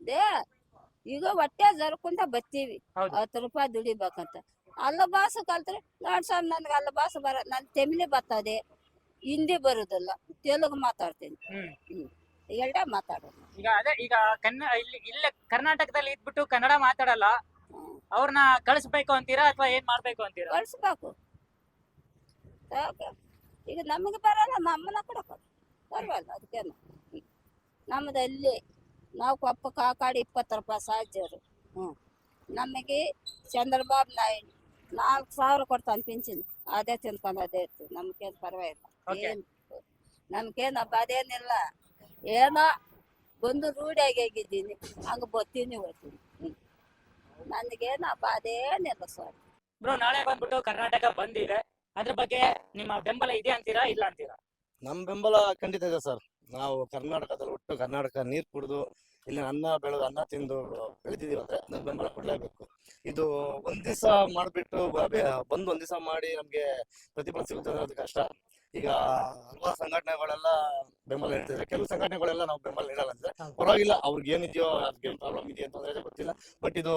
ದೇ ಈಗ ಹೊಟ್ಟೆ ಜರ್ಕೊಂತ ಬರ್ತೀವಿ ಹೌದು. ಹತ್ತು ರೂಪಾಯಿ ದುಡಿಬೇಕಂತ. ಅಲ್ಲ ಭಾಷೆ ಕಲ್ತ್ರೆ ನೋಡಿ ಸರ್ ನನ್ಗೆ ಅಲ್ಲ ಭಾಷೆ ಬರ ನನ್ ತೆಮಿಲಿ ಬರ್ತದೆ. ಹಿಂದಿ ಬರುದಿಲ್ಲ. ತೆಲುಗು ಮಾತಾಡ್ತೀನಿ. ಹ್ಮ್. ಎರಡೇ ಮಾತಾಡೋದು ಈಗ ಅದೇ ಈಗ ಕನ್ನಡ ಇಲ್ಲಿ ಇಲ್ಲೇ ಕರ್ನಾಟಕದಲ್ಲಿ ಇದ್ಬಿಟ್ಟು ಕನ್ನಡ ಮಾತಾಡಲ್ಲ. ಅವ್ರನ್ನ ಕಳಿಸ್ಬೇಕು ಅಂತೀರಾ ಅಥವಾ ಏನ್ ಮಾಡ್ಬೇಕು ಅಂತೀರಾ? ಕಳ್ಸ್ಬೇಕು? ಈಗ ನಮಗೆ ಬರಲ್ಲ ನಮ್ಮನ್ನ ಕೂಡ ಪರವಾಗಿಲ್ಲ ಅದಕ್ಕೇನು ನಮ್ಮದು ಅಲ್ಲಿ ನಾವು ಕೊಪ್ಪ ಕಾಕಾಡಿ ಇಪ್ಪತ್ತು ರೂಪಾಯಿ ಸಾಜ್ಯರು ಹ್ಞೂ ನಮಗೆ ಚಂದ್ರಬಾಬು ನಾಯ್ಡು ನಾಲ್ಕು ಸಾವಿರ ಕೊಡ್ತಾನೆ ಪಿಂಚಿನ. ಅದೇ ತಿನ್ಕೊಂಡು ಅದೇ ಇರ್ತೀವಿ. ನಮ್ಗೇನು ಪರವಾಗಿಲ್ಲ. Okay. ಏನು? ನಮ್ಗೇನು ಹಬ್ಬ ಅದೇನಿಲ್ಲ. ಏನೋ ಬಂದು ರೂಢಿಯಾಗಿ ಆಗಿದ್ದೀನಿ ಹಂಗೆ ಬತ್ತೀನಿ ಹೋಗ್ತೀನಿ ನನಗೇನು ಹಬ್ಬ ಅದೇನಿಲ್ಲ ಸರ್ ಬ್ರೋ ನಾಳೆ ಬಂದ್ಬಿಟ್ಟು ಕರ್ನಾಟಕ ಬಂದಿದೆ. ಅದ್ರ ಬಗ್ಗೆ ನಿಮ್ಮ ಬೆಂಬಲ ಇದೆ ಅಂತೀರಾ ಇಲ್ಲ ಅಂತೀರಾ? ನಮ್ ಬೆಂಬಲ ಖಂಡಿತ ಇದೆ ಸರ್. ನಾವು ಕರ್ನಾಟಕದಲ್ಲಿ ಹುಟ್ಟು ಕರ್ನಾಟಕ ನೀರ್ ಕುಡಿದು ಇಲ್ಲಿ ಅನ್ನ ಬೆಳೆದು ಅನ್ನ ತಿಂದು ಬೆಳೆದಿದೀವಿ ಅಂದ್ರೆ ನಮ್ ಬೆಂಬಲ ಕೊಡ್ಲೇಬೇಕು. ಇದು ಒಂದ್ ದಿವಸ ಮಾಡ್ಬಿಟ್ಟು ಬಂದು ಒಂದ್ ದಿವಸ ಮಾಡಿ ನಮ್ಗೆ ಪ್ರತಿಫಲ ಸಿಗುತ್ತೆ ಅನ್ನೋದು ಕಷ್ಟ. ಈಗ ಹಲವಾರು ಸಂಘಟನೆಗಳೆಲ್ಲ ಬೆಂಬಲ ನೀಡ್ತಿದ್ದಾರೆ. ಕೆಲವು ಸಂಘಟನೆಗಳೆಲ್ಲ ನಾವು ಬೆಂಬಲ ನೀಡಲ್ಲ ಅಂದ್ರೆ ಪರವಾಗಿಲ್ಲ ಅವ್ರಿಗೆ ಏನಿದೆಯೋ ಏನ್ ಪ್ರಾಬ್ಲಮ್ ಇದೆಯಾ ತೊಂದರೆ ಗೊತ್ತಿಲ್ಲ. ಬಟ್ ಇದು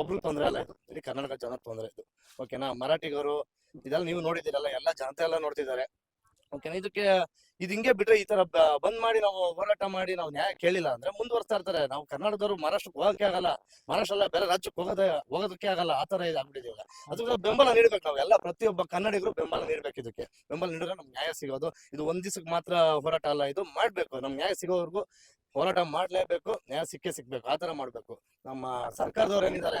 ಒಬ್ರು ತೊಂದರೆ ಅಲ್ಲ ಇದು. ಇಡೀ ಕರ್ನಾಟಕ ಜನ ತೊಂದರೆ ಇದು. ಓಕೆನಾ ಮರಾಠಿಗರು ಇದೆಲ್ಲ ನೀವು ನೋಡಿದಿರಲ್ಲ ಎಲ್ಲ ಜನತೆ ಎಲ್ಲ ನೋಡ್ತಿದ್ದಾರೆ. ಓಕೆನಾ ಇದಕ್ಕೆ, ಇದು ಹಿಂಗೆ ಬಿಟ್ರೆ ಈ ತರ ಬಂದ್ ಮಾಡಿ ನಾವು ಹೋರಾಟ ಮಾಡಿ ನಾವು ನ್ಯಾಯ ಕೇಳಿಲ್ಲ ಅಂದ್ರೆ ಮುಂದುವರ್ಸ್ತಾ ಇರ್ತಾರೆ. ನಾವು ಕರ್ನಾಟಕದವರು ಮಹಾರಾಷ್ಟ್ರಕ್ಕೆ ಹೋಗಕ್ಕೆ ಆಗಲ್ಲ. ಮಹಾರಾಷ್ಟ್ರ ಅಲ್ಲ ಬೇರೆ ರಾಜ್ಯಕ್ಕೆ ಹೋಗೋದೇ, ಹೋಗೋದಕ್ಕೆ ಆಗಲ್ಲ. ಆ ತರ ಇದಾಗ್ಬಿಟ್ಟಿದೆ ಈಗ ಅದಕ್ಕೆ ಬೆಂಬಲ ನೀಡ್ಬೇಕು ನಾವು. ಎಲ್ಲ ಪ್ರತಿಯೊಬ್ಬ ಕನ್ನಡಿಗರು ಬೆಂಬಲ ನೀಡ್ಬೇಕು ಇದಕ್ಕೆ. ಬೆಂಬಲ ನೀಡಿದ್ರೆ ನಮ್ಗೆ ನ್ಯಾಯ ಸಿಗೋದು. ಇದು ಒಂದ್ ದಿವಸಕ್ಕೆ ಮಾತ್ರ ಹೋರಾಟ ಅಲ್ಲ, ಇದು ಮಾಡ್ಬೇಕು. ನಮ್ಗೆ ನ್ಯಾಯ ಸಿಗೋವರೆಗೂ ಹೋರಾಟ ಮಾಡ್ಲೇಬೇಕು. ನ್ಯಾಯ ಸಿಕ್ಕೇ ಸಿಗ್ಬೇಕು ಆ ತರ ಮಾಡ್ಬೇಕು. ನಮ್ಮ ಸರ್ಕಾರದವ್ರು ಏನಿದ್ದಾರೆ?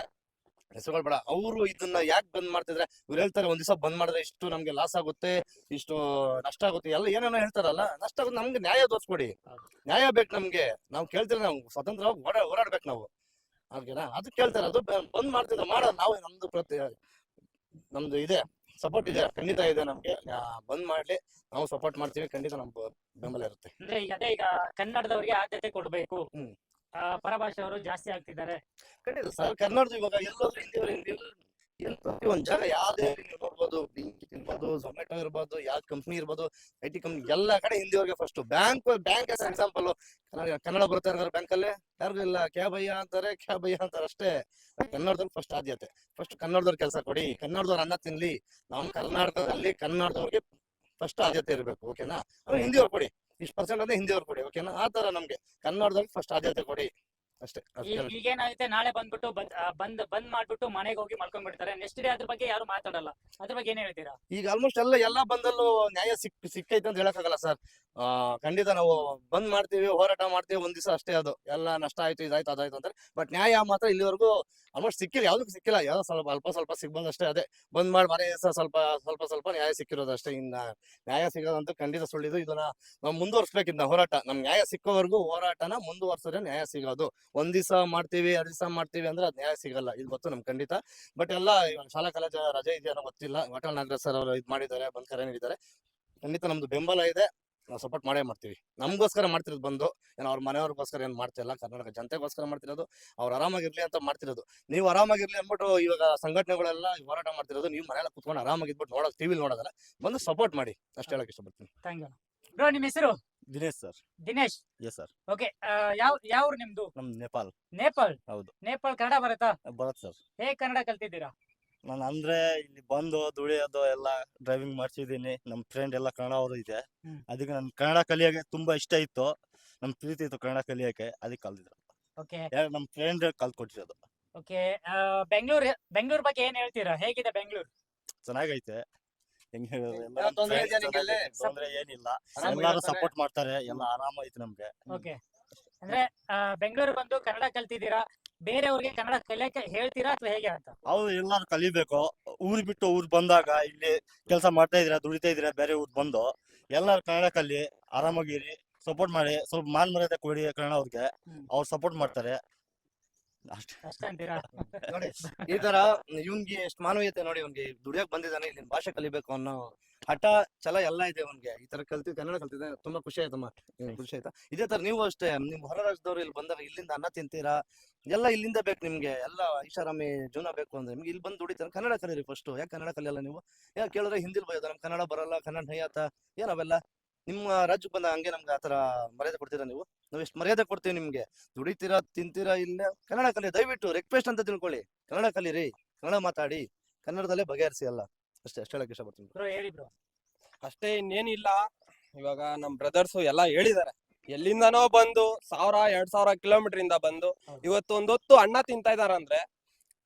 ಹೆಸರುಗಳು ಬೇಡ. ಅವರು ಇದನ್ನ ಯಾಕೆ ಬಂದ್ ಮಾಡ್ತಿದ್ರೆ? ಇವ್ರು ಹೇಳ್ತಾರೆ ಒಂದ್ ದಿವಸ ಬಂದ್ ಮಾಡಿದ್ರೆ ಇಷ್ಟು ನಮ್ಗೆ ಲಾಸ್ ಆಗುತ್ತೆ ಇಷ್ಟು ನಷ್ಟ ಆಗುತ್ತೆ ಎಲ್ಲ ಏನೇನೋ ಹೇಳ್ತಾರಲ್ಲ ನಷ್ಟ ಆಗುತ್ತೆ ನಮ್ಗೆ ನ್ಯಾಯ ತೋರಿಸ್ಕೊಡಿ. ನ್ಯಾಯ ಬೇಕು ನಮ್ಗೆ. ನಾವು ಕೇಳ್ತಿಲ್ಲ ನಾವು ಸ್ವತಂತ್ರವಾಗಿ ಓಡಾ ಓಡಾಡ್ಬೇಕು ನಾವು. ಅದಕ್ಕೆನಾ ಅದು ಕೇಳ್ತಾರೆ ಅದು ಬಂದ್ ಮಾಡ್ತಿದ್ರೆ ಮಾಡೋದು ನಾವು ನಮ್ದು ಪ್ರತಿ ನಮ್ದು ಇದೆ ಸಪೋರ್ಟ್ ಇದೆ ಖಂಡಿತ ಇದೆ ನಮ್ಗೆ. ಬಂದ್ ಮಾಡ್ಲಿ ನಾವು ಸಪೋರ್ಟ್ ಮಾಡ್ತೀವಿ ಖಂಡಿತ ನಮ್ ಬೆಂಬಲ ಇರುತ್ತೆ. ಅಂದ್ರೆ ಈಗ ಕನ್ನಡದವರಿಗೆ ಆದ್ಯತೆ ಕೊಡ್ಬೇಕು. ಪರಭಾಷೆಯವರು ಜಾಸ್ತಿ ಆಗ್ತಿದ್ದಾರೆ. ಖಂಡಿತ ಸರ್ ಕನ್ನಡದ ಇವಾಗ ಎಲ್ಲೋದ್ರು ಪ್ರತಿ ಒಂದ್ ಜಾಗ ಯಾವ್ದೇ ನೀವು ನೋಡ್ಬೋದು ಬ್ಲಿಂಕ್ ಇರ್ಬೋದು ಝೊಮ್ಯಾಟೊ ಇರ್ಬೋದು, ಯಾವ್ದು ಕಂಪ್ನಿ ಇರ್ಬೋದು ಐ ಟಿ ಕಂಪ್ನಿ ಎಲ್ಲಾ ಕಡೆ ಹಿಂದಿಯವ್ರಿಗೆ first bank bank example Kannada ಬರ್ತಾ ಇರ್ತಾರೆ ಬ್ಯಾಂಕ್ ಅಲ್ಲಿ? ಯಾರಿಗೂ ಇಲ್ಲ. ಕ್ಯಾಬಯ್ಯ ಅಂತಾರೆ ಕ್ಯಾಬಯ್ಯ ಅಂತಾರೆ ಅಷ್ಟೇ. ಕನ್ನಡದವ್ರು ಫಸ್ಟ್ ಆದ್ಯತೆ ಫಸ್ಟ್ ಕನ್ನಡದವ್ರ ಕೆಲಸ ಕೊಡಿ. ಕನ್ನಡದವ್ರ ಅನ್ನ ತಿನ್ಲಿ. ನಮ್ಮ ಕರ್ನಾಟಕದಲ್ಲಿ ಕನ್ನಡದವ್ರಿಗೆ ಫಸ್ಟ್ ಆದ್ಯತೆ ಇರಬೇಕು ಓಕೆನಾ ಆಮೇಲೆ ಹಿಂದಿಯವ್ರು ಕೊಡಿ. ಇಷ್ಟು ಪರ್ಸೆಂಟ್ ಅಂದ್ರೆ ಹಿಂದಿಯವ್ರು ಕೊಡಿ ಓಕೆನಾ ಆ ತರ ನಮ್ಗೆ ಕನ್ನಡದಲ್ಲಿ ಫಸ್ಟ್ ಆದ್ಯತೆ ಕೊಡಿ. ಅಷ್ಟೇ ಈ- ಈಗ ಈಗೇನಾಗುತ್ತೆ ನಾಳೆ ಬಂದ್ಬಿಟ್ಟು ಬಂದ್ ಆ, ಬಂದ್ ಬಂದ್ ಮಾಡ್ಬಿಟ್ಟು ಮನೆಗೆ ಹೋಗಿ ಮಲ್ಕೊಂಡ್ಬಿಡ್ತಾರೆ. ನೆಕ್ಸ್ಟ್ ಡೇ ಅದ್ರ ಬಗ್ಗೆ ಯಾರು ಮಾತಾಡಲ್ಲ. ಅದ್ರ ಬಗ್ಗೆ ಏನ್ ಹೇಳ್ತೀರಾ? ಈಗ ಆಲ್ಮೋಸ್ಟ್ ಎಲ್ಲ ಎಲ್ಲಾ ಬಂದಲ್ಲೂ ನ್ಯಾಯ ಸಿಕ್ ಸಿಕ್ಕೈತೆ ಅಂತ ಹೇಳಕ್ಕಾಗಲ್ಲ ಸರ್ ಆ ಖಂಡಿತ ನಾವು ಬಂದ್ ಮಾಡ್ತೀವಿ ಹೋರಾಟ ಮಾಡ್ತೀವಿ ಒಂದ್ ದಿವಸ ಅಷ್ಟೇ ಅದು. ಎಲ್ಲ ನಷ್ಟ ಆಯ್ತು ಇದಾಯ್ತು ಅದಾಯ್ತು ಅಂತಾರೆ. ಬಟ್ ನ್ಯಾಯ ಮಾತ್ರ ಇಲ್ಲಿವರೆಗೂ ಆಲ್ಮೋಸ್ಟ್ ಸಿಕ್ಕಿಲ್ಲ ಯಾವ್ದಕ್ಕೂ ಸಿಕ್ಕಿಲ್ಲ. ಯಾವ್ದೋ ಸ್ವಲ್ಪ ಅಲ್ಪ ಸ್ವಲ್ಪ ಸಿಗ್ಬೋದು ಅಷ್ಟೇ ಅದೇ. ಬಂದ್ ಮಾಡಿ ಮನೆ ದಿವಸ ಸ್ವಲ್ಪ ಸ್ವಲ್ಪ ಸ್ವಲ್ಪ ನ್ಯಾಯ ಸಿಕ್ಕಿರೋದು ಅಷ್ಟೇ. ಇನ್ನ ನ್ಯಾಯ ಸಿಗೋದಂತೂ ಖಂಡಿತ ಸುಳ್ಳಿದು ಇದನ್ನ ನಾವು ಮುಂದುವರ್ಸ್ಬೇಕಿದ್ನ ಹೋರಾಟ. ನಮ್ ನ್ಯಾಯ ಸಿಕ್ಕೋವರೆಗೂ ಹೋರಾಟನ ಮುಂದುವರ್ಸಿದ್ರೆ ನ್ಯಾಯ ಸಿಗೋದು. ಒಂದ್ ದಿವಸ ಮಾಡ್ತೀವಿ ಎರಡ್ ದಿವಸ ಮಾಡ್ತೀವಿ ಅಂದ್ರೆ ಅದ್ ನ್ಯಾಯ ಸಿಗಲ್ಲ. ಇದು ಗೊತ್ತು ನಮ್ ಖಂಡಿತ. ಬಟ್ ಎಲ್ಲ ಶಾಲಾ ಕಾಲೇಜ್ ರಜೆ ಇದೆಯೋ ಗೊತ್ತಿಲ್ಲ. ವಾಟಾಳ್ ನಾಗರ ಸರ್ ಅವರು ಇದ್ ಮಾಡಿದ್ದಾರೆ ಬಂದ್ ಕರೆ ನೀಡಿದ್ದಾರೆ. ಖಂಡಿತ ನಮ್ದು ಬೆಂಬಲ ಇದೆ. ನಾವು ಸಪೋರ್ಟ್ ಮಾಡೇ ಮಾಡ್ತೀವಿ. ನಮಗೋಸ್ಕರ ಮಾಡ್ತಿರೋದು ಬಂದು. ಏನೋ ಅವ್ರ ಮನೆಯವ್ರಿಗೋಸ್ಕರ ಏನು ಮಾಡ್ತಿಲ್ಲ. ಕರ್ನಾಟಕ ಜನತೆಗೋಸ್ಕರ ಮಾಡ್ತಿರೋದು. ಅವ್ರು ಆರಾಮಾಗಿರ್ಲಿ ಅಂತ ಮಾಡ್ತಿರೋದು. ನೀವು ಆರಾಮಾಗಿರ್ಲಿ ಅಂದ್ಬಿಟ್ಟು ಇವಾಗ ಸಂಘಟನೆಗಳೆಲ್ಲ ಹೋರಾಟ ಮಾಡ್ತಿರೋದು. ನೀವು ಮನೆಯಲ್ಲ ಕುತ್ಕೊಂಡು ಆರಾಮಾಗಿದ್ಬಿಟ್ಟು ನೋಡೋದು ಟಿವಿಲಿ ನೋಡೋದಲ್ಲ. ಬಂದು ಸಪೋರ್ಟ್ ಮಾಡಿ. ಅಷ್ಟೇ ಹೇಳಕ್ ಇಷ್ಟಪಡ್ತೀನಿ. ಥ್ಯಾಂಕ್ ಯು ಬ್ರೋ ನಿಮ್ ಹೆಸರು? Dinesh sir. Dinesh? Yes sir okay ಯಾವ ಯಾವ ನಿಮ್ದು? ನಮ್ ನೇಪಾಲ್ ನೇಪಾಲ್ ಹೌದು. ನೇಪಾಳ್ ಕನ್ನಡ ಬರುತ್ತಾ? ಬರತ್ ಸರ್. ಹೇಗ್ ಕನ್ನಡ ಕಲ್ತಿದ್ದೀರಾ? ನಾನು ಅಂದ್ರೆ ಇಲ್ಲಿ ಬಂದು ದುಡಿಯೋದು ಎಲ್ಲ ಡ್ರೈವಿಂಗ್ ಮಾಡ್ಸಿದೀನಿ ನಮ್ ಫ್ರೆಂಡ್ ಎಲ್ಲ ಕನ್ನಡ ಅವರು ಇದೆ. ಹ್ಮ್. ಅದಕ್ಕೆ ನನ್ ಕನ್ನಡ ಕಲಿಯೋಕೆ ತುಂಬಾ ಇಷ್ಟ ಇತ್ತು. ನಮ್ ಪ್ರೀತಿ ಇತ್ತು ಕನ್ನಡ ಕಲಿಯೋಕೆ. ಅದಕ್ಕೆ ಕಲ್ತಿದ್ರು ಓಕೆ ಯಾರು ನಮ್ ಫ್ರೆಂಡ್ ಕಲ್ತ್ಕೊಟ್ಟಿರೋದು ಓಕೆ ಬೆಂಗಳೂರು ಬೆಂಗಳೂರು ಬಗ್ಗೆ ಏನ್ ಹೇಳ್ತೀರಾ? ಹೇಗಿದೆ ಬೆಂಗಳೂರು? ಚೆನ್ನಾಗೈತೆ. ಹೆಂಗ್ ಹೇಳೋದು ಎಲ್ಲ ಯಾವ ನಮ್ ತೊಂದ್ರೆ friends ಇದೆಯಾ ನಿಂಗೆ ಅಲ್ಲಿ? ತೊಂದ್ರೆ ಏನಿಲ್ಲ. ಆರಾಮಾಗಿ ಎಲ್ಲಾರು ಇರ್ತಾರೆ. ಸಪೋರ್ಟ್ ಮಾಡ್ತಾರೆ. ಎಲ್ಲ ಆರಾಮೈತೆ ನಮ್ಗೆ. ಓಕೆ. ಅಂದ್ರೆ ಬೆಂಗಳೂರು ಬಂದು ಕನ್ನಡ ಕಲ್ತಿದ್ದೀರಾ? ಬೇರೆಯವ್ರಿಗೆ ಕನ್ನಡ ಕಲಿಯಕ್ಕೆ ಹೇಳ್ತೀರಾ ಅಥವಾ ಹೇಗೆ ಅಂತ? ಅವ್ರು ಎಲ್ಲಾರು ಕಲಿಬೇಕು. ಊರ್ ಬಿಟ್ಟು ಊರ್ ಬಂದಾಗ ಇಲ್ಲಿ ಕೆಲಸ ಮಾಡ್ತಾ ಇದ್ದೀರಾ ದುಡಿತಾ ಇದ್ದೀರಾ ಬೇರೆ ಊರ್ ಬಂದು ಎಲ್ಲಾರು ಕನ್ನಡ ಕಲಿ ಆರಾಮಾಗಿರಿ ಸಪೋರ್ಟ್ ಮಾಡಿ. ಸ್ವಲ್ಪ ಮಾನ್ ಮರ್ಯಾದೆ ಕೊಡಿ ಕನ್ನಡ ಅವ್ರಿಗೆ. ಅವ್ರು ಸಪೋರ್ಟ್ ಮಾಡ್ತಾರೆ. ನೋಡಿ ಈ ತರ ಇವ್ನ್ಗೆ ಎಷ್ಟು ಮಾನವೀಯತೆ ನೋಡಿ ಇವ್ನ್ಗೆ ದುಡಿಯಕ್ ಬಂದಿದ್ದಾನೆ ಇಲ್ಲಿ ಭಾಷೆ ಕಲಿಬೇಕು ಅನ್ನೋ ಹಠ ಛಲ ಎಲ್ಲ ಇದೆ ಅವನ್ಗೆ ಈ ತರ ಕಲ್ತಿ ಕನ್ನಡ ಕಲ್ತಿದ್ದೆ ತುಂಬಾ ಖುಷಿ ಆಯ್ತಮ್ಮ. ಹ್ಮ್, ಖುಷಿ ಆಯ್ತಾ? ಇದೇ ತರ ನೀವು ಅಷ್ಟೇ ನಿಮ್ ಹೊರ ರಾಜ್ಯದವ್ರು ಇಲ್ಲಿ ಬಂದಾಗ ಇಲ್ಲಿಂದ ಅನ್ನ ತಿಂತೀರಾ? ಎಲ್ಲ ಇಲ್ಲಿಂದ ಬೇಕು ನಿಮ್ಗೆ. ಎಲ್ಲ ಐಷಾರಾಮಿ ಜೀವನ ಬೇಕು ಅಂದ್ರೆ ನಿಮ್ಗೆ ಇಲ್ಲಿ ಬಂದು ದುಡಿತಾರೆ? ಕನ್ನಡ ಕಲೀರಿ ಫಸ್ಟ್ ಯಾಕೆ ಕನ್ನಡ ಕಲಿಯಲ್ಲ ನೀವು? ಯಾಕೆ ಕೇಳಿದ್ರೆ ಹಿಂದಿಲ್ ಬೈಯೋದು? ನಮ್ ಕನ್ನಡ ಬರಲ್ಲ ಕನ್ನಡ ನೈಯಾತ ಏನ್ ಅವೆಲ್ಲ. ನಿಮ್ಮ ರಾಜ್ಯಕ್ಕೆ ಬಂದ ಹಂಗೆ ನಮ್ಗೆ ಆತರ ಮರ್ಯಾದೆ ಕೊಡ್ತೀರಾ ನೀವು? ನಾವು ಎಷ್ಟು ಮರ್ಯಾದೆ ಕೊಡ್ತೀವಿ ನಿಮ್ಗೆ? ದುಡಿತೀರಾ ತಿಂತೀರಾ ಇಲ್ಲ? ಕನ್ನಡ ಕಲಿ ದಯವಿಟ್ಟು ರಿಕ್ವೆಸ್ಟ್ ಅಂತ ತಿಳ್ಕೊಳ್ಳಿ. ಕನ್ನಡ ಕಲಿರಿ ಕನ್ನಡ ಮಾತಾಡಿ. ಕನ್ನಡದಲ್ಲೇ ಬಗೆಹರಿಸಿ ಅಲ್ಲ ಅಷ್ಟೇ ಅಷ್ಟೇ ಹೇಳಕ್ ಇಷ್ಟಪಡ್ತೀನಿ ಬ್ರೋ. ಹೇಳಿ ಬ್ರೋ. ಅಷ್ಟೇ ಇನ್ನೇನಿಲ್ಲ. ಇವಾಗ ನಮ್ ಬ್ರದರ್ಸ್ ಎಲ್ಲಾ ಹೇಳಿದಾರೆ ಎಲ್ಲಿಂದನೋ ಬಂದು ಸಾವಿರ ಎರಡ್ ಸಾವಿರ ಕಿಲೋಮೀಟರ್ ಇಂದ ಬಂದು. ಇವತ್ತು ಒಂದೊತ್ತು ಅಣ್ಣ ತಿಂತಾ ಇದಾರಂದ್ರೆ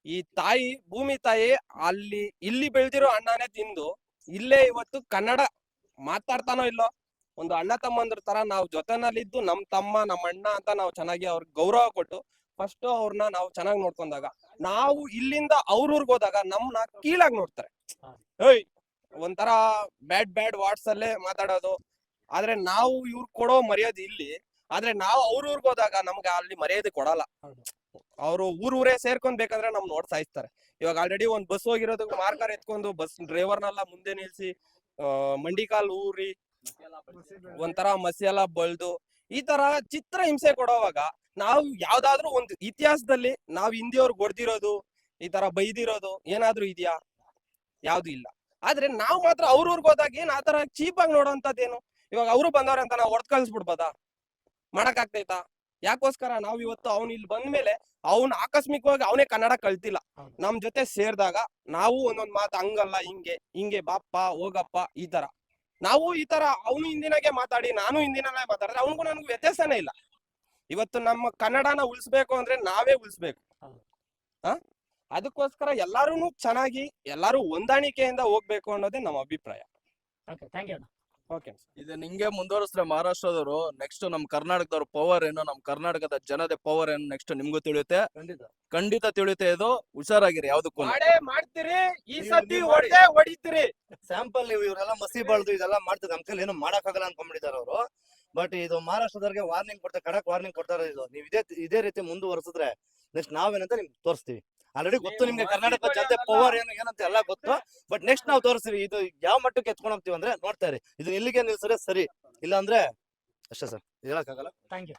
ಈ ತಾಯಿ ಭೂಮಿ ತಾಯಿ ಅಲ್ಲಿ ಇಲ್ಲಿ ಬೆಳ್ದಿರೋ ಅಣ್ಣನೇ ತಿಂದು ಇಲ್ಲೇ ಇವತ್ತು ಕನ್ನಡ ಮಾತಾಡ್ತಾನೋ ಇಲ್ಲೋ? ಒಂದು ಅಣ್ಣ ತಮ್ಮಂದ್ರ ತರ ನಾವು ಜೊತೆನಲ್ಲಿದ್ದು ನಮ್ ತಮ್ಮ ನಮ್ಮ ಅಣ್ಣ ಅಂತ ನಾವು ಚೆನ್ನಾಗಿ ಅವ್ರಿಗೆ ಗೌರವ ಕೊಟ್ಟು ಫಸ್ಟ್ ಅವ್ರನ್ನ ನಾವು ಚೆನ್ನಾಗಿ ನೋಡ್ಕೊಂಡಾಗ ನಾವು ಇಲ್ಲಿಂದ ಅವ್ರ ಊರ್ಗ್ ಹೋದಾಗ ನಮ್ನ ಕೀಳಾಗಿ ನೋಡ್ತಾರೆ. ಏಯ್ ಒಂಥರ ಬ್ಯಾಡ್ ಬ್ಯಾಡ್ ವಾಟ್ಸ್ ಅಲ್ಲೇ ಮಾತಾಡೋದು. ಆದ್ರೆ ನಾವು ಇವ್ರ್ ಕೊಡೋ ಮರ್ಯಾದೆ ಇಲ್ಲಿ. ಆದ್ರೆ ನಾವು ಅವ್ರ ಊರ್ಗ್ ಹೋದಾಗ ನಮ್ಗೆ ಅಲ್ಲಿ ಮರ್ಯಾದೆ ಕೊಡಲ್ಲ. ಅವರು ಊರ್ ಊರೇ ಸೇರ್ಕೊಂಡ್ ಬೇಕಾದ್ರೆ ನಮ್ ನೋಡ್ ಸಾಯಿಸ್ತಾರೆ. ಇವಾಗ ಆಲ್ರೆಡಿ ಒಂದ್ ಬಸ್ ಹೋಗಿರೋದಕ್ಕೆ ಮಾರ್ಕರ್ ಎತ್ಕೊಂಡು ಬಸ್ ಡ್ರೈವರ್ನೆಲ್ಲ ಮುಂದೆ ನಿಲ್ಸಿ ಮಂಡಿಕಾಲ್ ಮಂಡಿ ಕಾಲ್ ಊರಿ ಒಂಥರ ಮಸಿ ಎಲ್ಲ ಬಳ್ದು ಈ ತರ ಚಿತ್ರ ಹಿಂಸೆ ಕೊಡೋವಾಗ ನಾವು ಯಾವ್ದಾದ್ರು ಒಂದು ಇತಿಹಾಸದಲ್ಲಿ ನಾವ್ ಹಿಂದಿಯವ್ರಿಗೆ ಹೊಡೆದಿರೋದು ಈ ತರ ಬೈದಿರೋದು ಏನಾದ್ರೂ ಇದೆಯಾ? ಯಾವ್ದು ಇಲ್ಲ. ಆದ್ರೆ ನಾವ್ ಮಾತ್ರ ಅವ್ರವ್ರಿಗೆ ಹೋದಾಗ ಏನ್ ಆತರ ಚೀಪ್ ಆಗಿ ನೋಡೋಂತದ್ದೇನು ಇವಾಗ ಅವರು ಬಂದವ್ರೆ ಅಂತ ನಾವು ಹೊಡೆದ್ ಕಳ್ಸ್ಬಿಡ್ಬೋದಾ? ಮಾಡಕ್ ಆಗ್ತೈತಾ? ಯಾಕೋಸ್ಕರ ನಾವ್ ಇವತ್ತು ಅವ್ನ ಇಲ್ಲಿ ಬಂದ್ಮೇಲೆ ಅವ್ನ್ ಆಕಸ್ಮಿಕವಾಗಿ ಅವನೇ ಕನ್ನಡ ಕಲ್ತಿಲ್ಲ. ಹೌದು. ನಮ್ ಜೊತೆ ಸೇರ್ದಾಗ ನಾವು ಒಂದೊಂದ್ ಮಾತು ಹಂಗಲ್ಲ ಹಿಂಗೆ ಹಿಂಗೆ ಬಾಪ್ಪ ಹೋಗಪ್ಪ ಈ ತರ. ನಾವು ಈ ತರ ಅವನು ಹಿಂದಿನಾಗೆ ಮಾತಾಡಿ ನಾನು ಹಿಂದಿನಲ್ಲೇ ಮಾತಾಡಿದ್ರೆ ಅವನಿಗೂ ನನಗೂ ವ್ಯತ್ಯಾಸನೇ ಇಲ್ಲ. ಇವತ್ತು ನಮ್ಮ ಕನ್ನಡನ ಉಳಿಸ್ಬೇಕು ಅಂದ್ರೆ ನಾವೇ ಉಳಿಸ್ಬೇಕು. ಹಾ ಅದಕ್ಕೋಸ್ಕರ ಎಲ್ಲಾರು ಚೆನ್ನಾಗಿ ಎಲ್ಲಾರು ಹೊಂದಾಣಿಕೆಯಿಂದ ಹೋಗ್ಬೇಕು ಅನ್ನೋದೇ ನಮ್ಮ ಅಭಿಪ್ರಾಯ. ಓಕೆ ಥ್ಯಾಂಕ್ ಯು ಓಕೆ ಇದು ನಿಂಗೆ ಮುಂದುವರಿಸಿದ್ರೆ ಮಹಾರಾಷ್ಟ್ರದವರು ನೆಕ್ಸ್ಟ್ ನಮ್ ಕರ್ನಾಟಕದವ್ರ ಪವರ್ ಏನು ನಮ್ ಕರ್ನಾಟಕದ ಜನತೆ ಪವರ್ ಏನು ನೆಕ್ಸ್ಟ್ ನಿಮ್ಗೂ ತಿಳಿಯುತ್ತೆ. ಖಂಡಿತ. ಖಂಡಿತ ತಿಳಿಯುತ್ತೆ ಇದು. ಹುಷಾರಾಗಿರಿ ಯಾವ್ದಕ್ಕೂ. ಮಾಡೇ ಮಾಡ್ತೀರಿ ಈ ಸತಿ ಹೊಡೆದೇ ಹೊಡಿತೀರಿ. ಸ್ಯಾಂಪಲ್ ನೀವು ಇವರೆಲ್ಲ ಮಸಿ ಬಳ್ದು ಇದೆಲ್ಲ ಮಾಡ್ತಾರೆ. ನಮ್ ಕೈಲಿ ಏನು ಮಾಡಕ್ಕಾಗಲ್ಲ ಅನ್ಕೊಂಡ್ಬಿಟ್ಟಿದ್ದಾರೆ ಅವರು. ಬಟ್ ಇದು ಮಹಾರಾಷ್ಟ್ರದವ್ರಿಗೆ ವಾರ್ನಿಂಗ್ ಕೊಡ್ತಾರೆ ಖಡಕ್ ವಾರ್ನಿಂಗ್ ಕೊಡ್ತಾರೆ ಇದು. ನೀವು ಇದೇ ಇದೇ ರೀತಿ ಮುಂದುವರಿಸಿದ್ರೆ ನೆಕ್ಸ್ಟ್ ನಾವೇನಂತ ನಿಮ್ಗೆ ತೋರಿಸ್ತೀವಿ. ಆಲ್ರೆಡಿ ಗೊತ್ತು ನಿಮ್ಗೆ ಕರ್ನಾಟಕ ಜನತೆ. ಪವರ್ ಏನು ಏನಂತ ಎಲ್ಲ ಗೊತ್ತು. ಬಟ್ ನೆಕ್ಸ್ಟ್ ನಾವು ತೋರಿಸ್ತೀವಿ. ಇದು ಯಾವ ಮಟ್ಟಕ್ಕೆ ಎತ್ಕೊಂಡು ಹೋಗ್ತೀವಿ ಅಂದ್ರೆ ನೋಡ್ತಾ ಇರಿ. ಇದು ಇಲ್ಲಿಗೆ ನಿಲ್ಸಿದ್ರೆ ಸರಿ. ಇಲ್ಲ ಅಂದ್ರೆ ಅಷ್ಟೇ ಸರ್. ಹೇಳಕ್ಕಾಗಲ್ಲ? Thank you